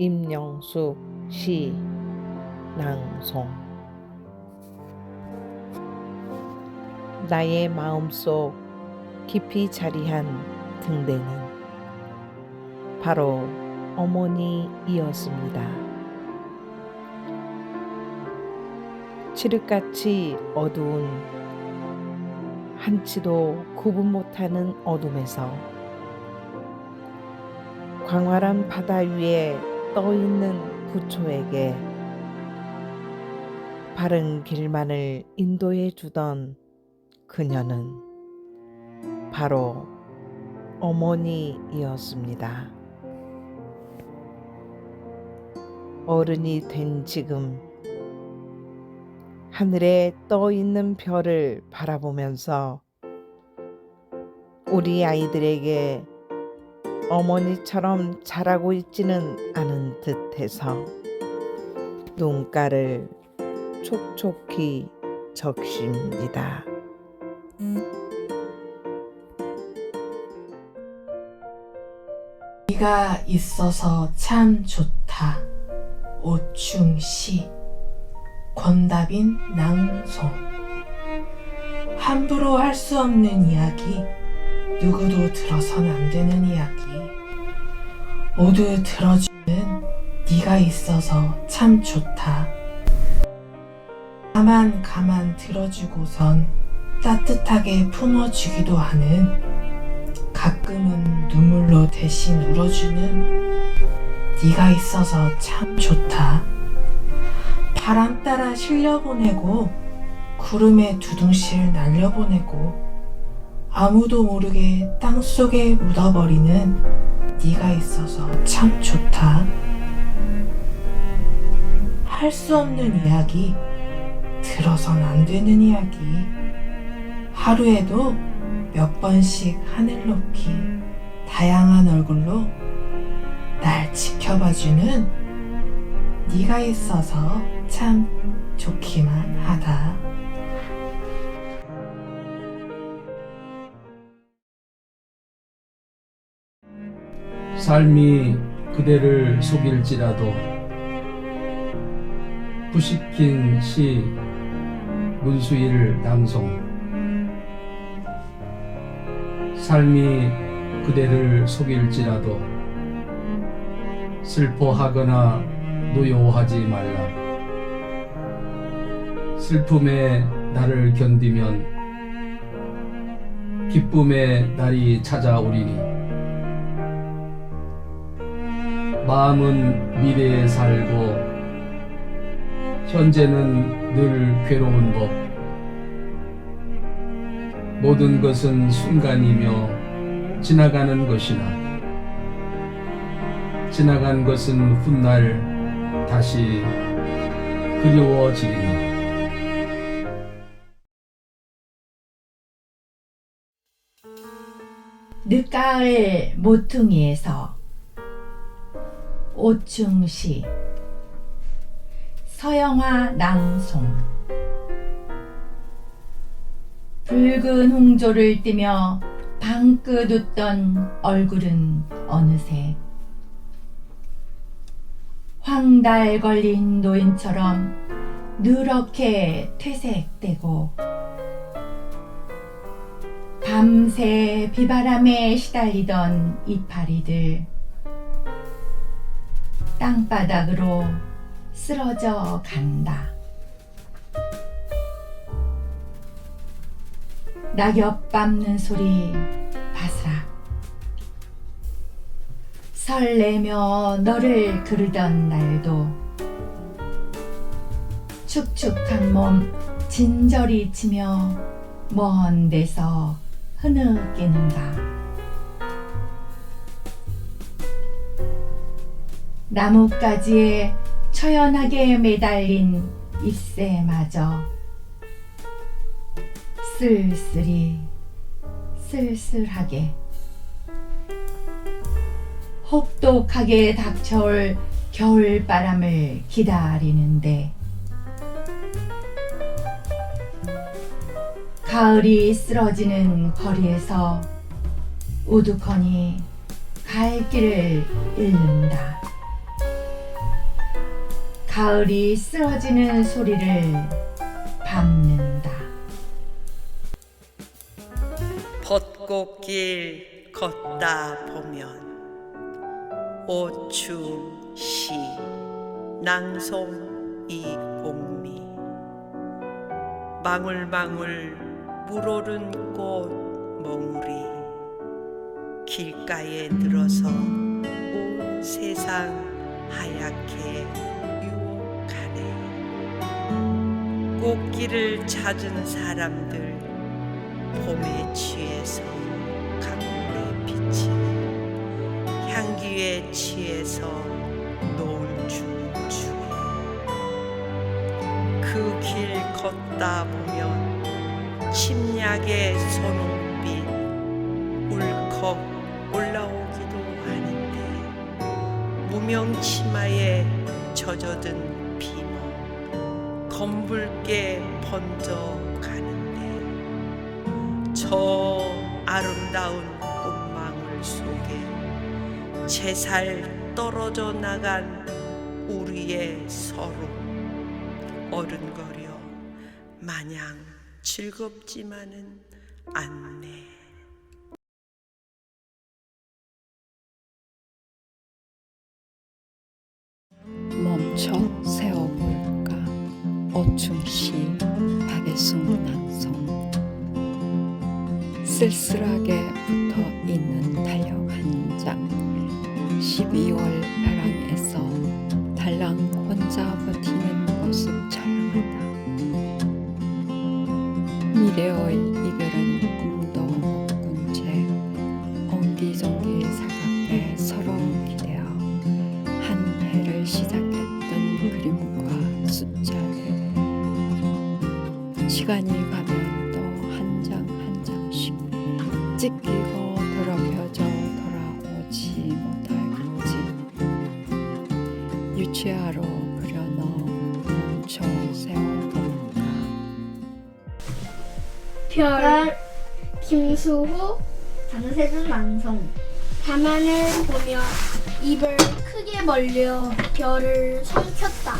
임영수 시 낭송 나의 마음속 깊이 자리한 등대는 바로 어머니이었습니다. 칠흑같이 어두운 한치도 구분 못하는 어둠에서 광활한 바다 위에 떠 있는 부초에게 바른 길만을 인도해 주던 그녀는 바로 어머니이었습니다. 어른이 된 지금 하늘에 떠 있는 별을 바라보면서 우리 아이들에게 어머니처럼 자라고 있지는 않은 듯해서 눈가를 촉촉히 적십니다. 네가 있어서 참 좋다. 오충시 권답인 낭송 함부로 할 수 없는 이야기 누구도 들어선 안 되는 이야기 모두 들어주는 네가 있어서 참 좋다. 가만 가만 들어주고선 따뜻하게 품어주기도 하는 가끔은 눈물로 대신 울어주는 네가 있어서 참 좋다. 바람 따라 실려보내고 구름에 두둥실 날려보내고 아무도 모르게 땅 속에 묻어버리는 네가 있어서 참 좋다. 할 수 없는 이야기, 들어선 안 되는 이야기, 하루에도 몇 번씩 하늘 높이 다양한 얼굴로 날 지켜봐주는 네가 있어서 참 좋기만 하다. 삶이 그대를 속일지라도 부식힌 시 문수일 낭송 삶이 그대를 속일지라도 슬퍼하거나 노여워하지 말라. 슬픔에 나를 견디면 기쁨의 날이 찾아오리니 마음은 미래에 살고 현재는 늘 괴로운 법. 모든 것은 순간이며 지나가는 것이나 지나간 것은 훗날 다시 그리워지리니. 늦가을 모퉁이에서 오충시 서영화 낭송. 붉은 홍조를 띠며 방긋 웃던 얼굴은 어느새 황달 걸린 노인처럼 누렇게 퇴색되고 밤새 비바람에 시달리던 이파리들 땅바닥으로 쓰러져 간다. 낙엽 밟는 소리 바스락 설레며 너를 그르던 날도 축축한 몸 진저리 치며 먼 데서 흐느끼는가 나뭇가지에 처연하게 매달린 잎새마저 쓸쓸히 쓸쓸하게 혹독하게 닥쳐올 겨울바람을 기다리는데 가을이 쓰러지는 거리에서 우두커니 갈 길을 잃는다. 가을이 쓰러지는 소리를 밟는다. 벚꽃길 걷다 보면 오춤 시 낭송 이옥미 망울망울 물오른 꽃 몽우리 길가에 늘어서 온 세상 하얗게 꽃길을 찾은 사람들 봄에 취해서 강물에 비치는 향기에 취해서 노을 중중에 그 길 걷다 보면 침략의 소홍빛 울컥 올라오기도 하는데 무명 치마에 젖어든 검붉게 번져 가는데 저 아름다운 꽃망울 속에 제살 떨어져 나간 우리의 서로 어른거려 마냥 즐겁지만은 않네. 멈춰 세어볼까 어춤시 박예순 낭송 쓸쓸하게 붙어 있는 달력 한 장. 12월 벼랑에서 달랑 혼자 버티는 모습 촬영한다. 미래의 그려넣어 멈춰 세워볼까 별 김수호 장세준 완성. 가만을 보며 입을 크게 벌려 별을 삼켰다.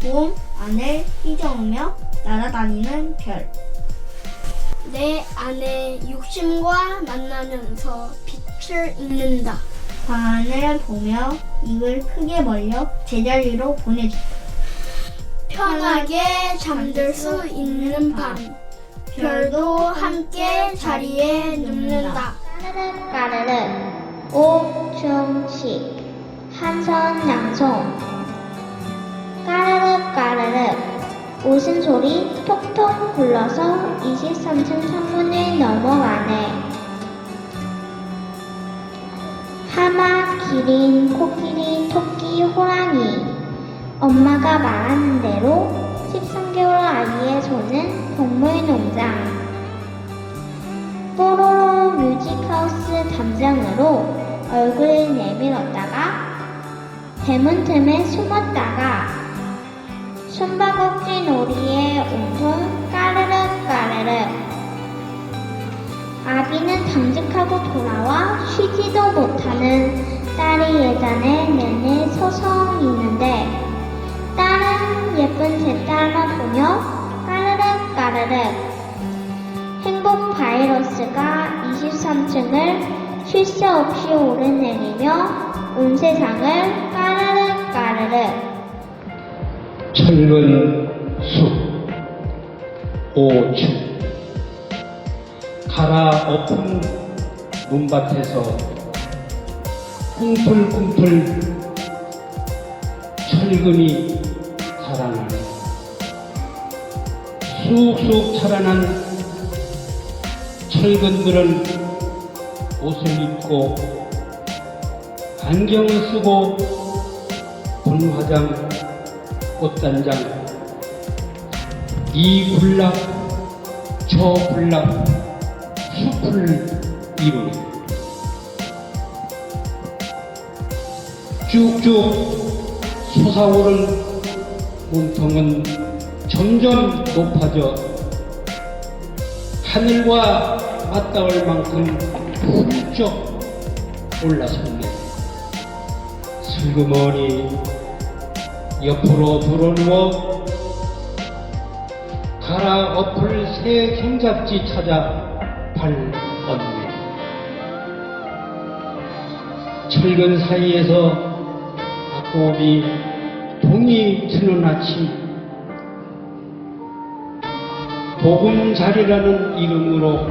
봄 안을 휘저으며 날아다니는 별. 내 안에 욕심과 만나면서 빛을 잃는다 밤하늘 보며 입을 크게 벌려 제자리로 보내준다 편하게 잠들 수 있는 밤. 별도 함께 자리에 눕는다. 까르르 오중식. 한선 양송. 까르르 까르르 웃음소리 톡톡 불러서 23층 창문을 넘어가네 기린, 코끼리, 토끼, 호랑이. 엄마가 말하는 대로 13개월 아기의 손은 동물농장. 뽀로로 뮤직하우스 담장으로 얼굴을 내밀었다가 대문 틈에 숨었다가 숨바꼭질 놀이에 온통 까르륵 까르륵. 아기는 당직하고 돌아와 쉬지도 못하는 딸이 예전에 내내 서성이는데 딸은 예쁜 제 딸만 보며 까르륵 까르륵 행복 바이러스가 23층을 쉴 새 없이 오르내리며 온 세상을 까르륵 까르륵. 철근 숲 오춤 갈아엎은 논밭에서 꿈틀꿈틀 철근이 자라나네 쑥쑥 자라난 철근들은 옷을 입고 안경을 쓰고 본화장 꽃단장. 이 군락 저 군락 숲을 이루네 쭉쭉 솟아오른 몸통은 점점 높아져 하늘과 맞닿을 만큼 훌쩍 올라섰네 슬그머니 옆으로 불어누워 갈아엎을 새 갱잡지 찾아 발 얹네. 철근 사이에서 앞곰이 동이 트는 아침 보금자리라는 이름으로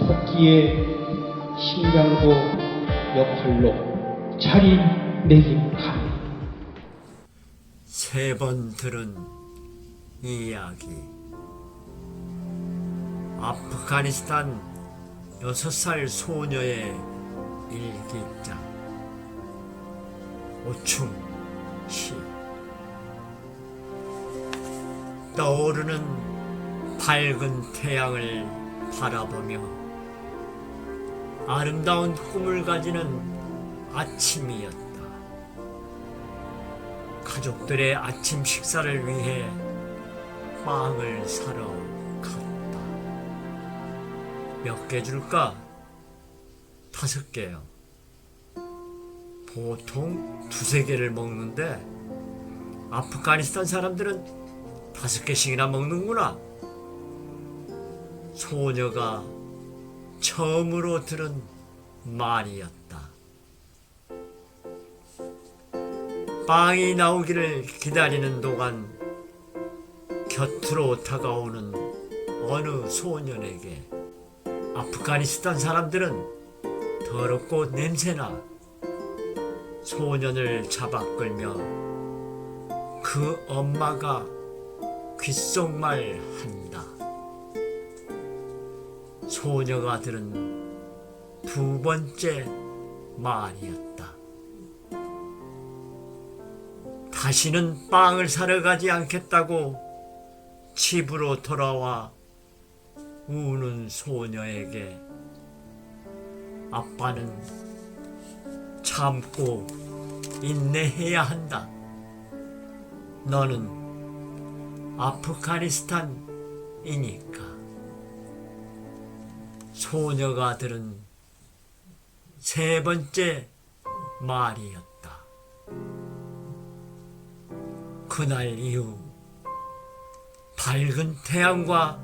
토끼의 심장고 역할로 자리매김감 세번 들은 이야기. 아프가니스탄 여섯 살 소녀의 일기장. 오충 시. 떠오르는 밝은 태양을 바라보며 아름다운 꿈을 가지는 아침이었다. 가족들의 아침 식사를 위해 빵을 사러 갔다. 몇 개 줄까? 다섯 개요. 보통 두세 개를 먹는데 아프가니스탄 사람들은 다섯 개씩이나 먹는구나. 소녀가 처음으로 들은 말이었다. 빵이 나오기를 기다리는 동안 곁으로 다가오는 어느 소년에게 아프가니스탄 사람들은 더럽고 냄새나 소년을 잡아 끌며 그 엄마가 귓속말 한다. 소녀가 들은 두 번째 말이었다. 다시는 빵을 사러 가지 않겠다고 집으로 돌아와 우는 소녀에게 아빠는 참고 인내해야 한다. 너는 아프가니스탄이니까. 소녀가 들은 세 번째 말이었다. 그날 이후 밝은 태양과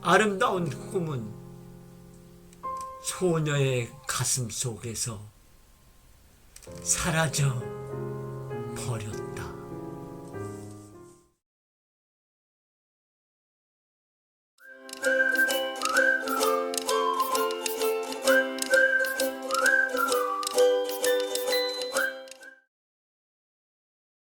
아름다운 꿈은 소녀의 가슴 속에서 사라져 버렸다.